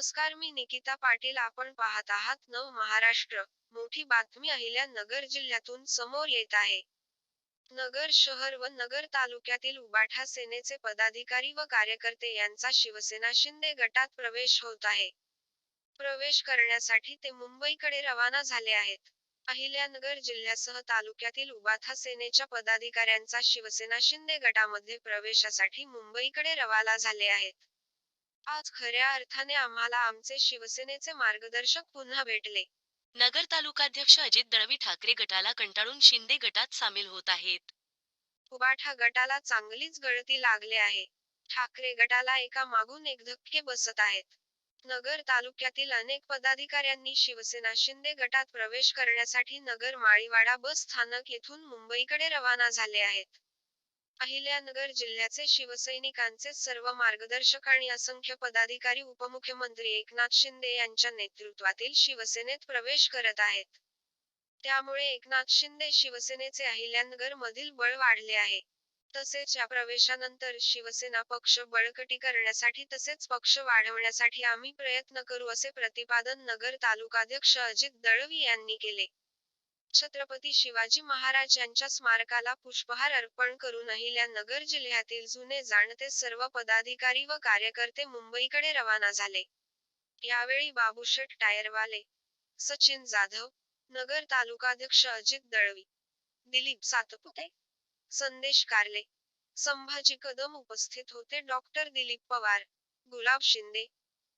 निकिता पाटील. आपण पाहत आहात नव महाराष्ट्र. मोठी बातमी अहिल्यानगर जिल्ह्यातून समोर येत आहे. नगर शहर व नगर तालुक्यातील उबाठा सेनेचे पदाधिकारी व कार्यकर्ते यांचा शिवसेना शिंदे गटात प्रवेश होत आहे. प्रवेश करण्यासाठी ते मुंबईकडे रवाना झाले आहेत. अहिल्यानगर जिल्ह्यासह तालुक्यातील उबाठा सेनेच्या पदाधिकाऱ्यांचा शिवसेना शिंदे गटामध्ये प्रवेशासाठी मुंबईकडे रवाना झाले आहेत. आज खऱ्या अर्थाने आम्हाला आमचे शिवसेनेचे मार्गदर्शक पुन्हा भेटले. नगर तालुकाध्यक्ष अजित दळवी ठाकरे गटाला कंटाळून शिंदे गटात सामील होत आहेत. उबाठा गटाला चांगलीच गळती लागले आहे. ठाकरे गटाला एका मागून एक धक्के बसत आहेत. नगर तालुक्यातील अनेक पदाधिकाऱ्यांनी शिवसेना शिंदे गटात प्रवेश करण्यासाठी नगर माळीवाडा बस स्थानक येथून मुंबईकडे रवाना झाले आहेत. अहिल्यानगर जिल्ह्याचे शिवसैनिकांचे सर्व मार्गदर्शक आणि असंख्य पदाधिकारी उपमुख्यमंत्री एकनाथ शिंदे यांच्या नेतृत्वातील शिवसेनेत प्रवेश करत आहेत. त्यामुळे एकनाथ शिंदे शिवसेनेचे अहिल्यानगर मधील बळ वाढले आहे. तसेच या प्रवेशानंतर शिवसेना पक्ष बळकटी करण्यासाठी तसेच पक्ष वाढवण्यासाठी आम्ही प्रयत्न करू असे प्रतिपादन नगर तालुकाध्यक्ष अजित दळवी यांनी केले. छत्रपती शिवाजी महाराज यांच्या स्मारकाला पुष्पहार अर्पण करून अहिल्यानगर जिल्ह्यातील जुने जाणते सर्व पदाधिकारी व कार्यकर्ते मुंबईकडे रवाना झाले. यावेळी बाबूशेठ टायरवाले सचिन जाधव नगर तालुकाध्यक्ष अजित दळवी दिलीप सातपुते संदेश कारले संभाजी कदम उपस्थित होते डॉक्टर दिलीप पवार गुलाब शिंदे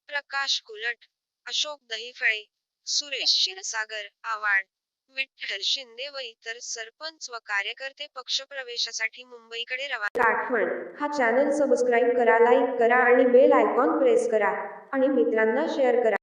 प्रकाश कुलट अशोक दहिफळे सुरेश क्षीरसागर आव्हाड विठ्ठल शिंदे व इतर सरपंच व कार्यकर्ते पक्षप्रवेशासाठी मुंबईकडे रवाना आठवण. हा चॅनल सबस्क्राईब करा लाईक करा आणि बेल आयकॉन प्रेस करा. आणि मित्रांना शेअर करा.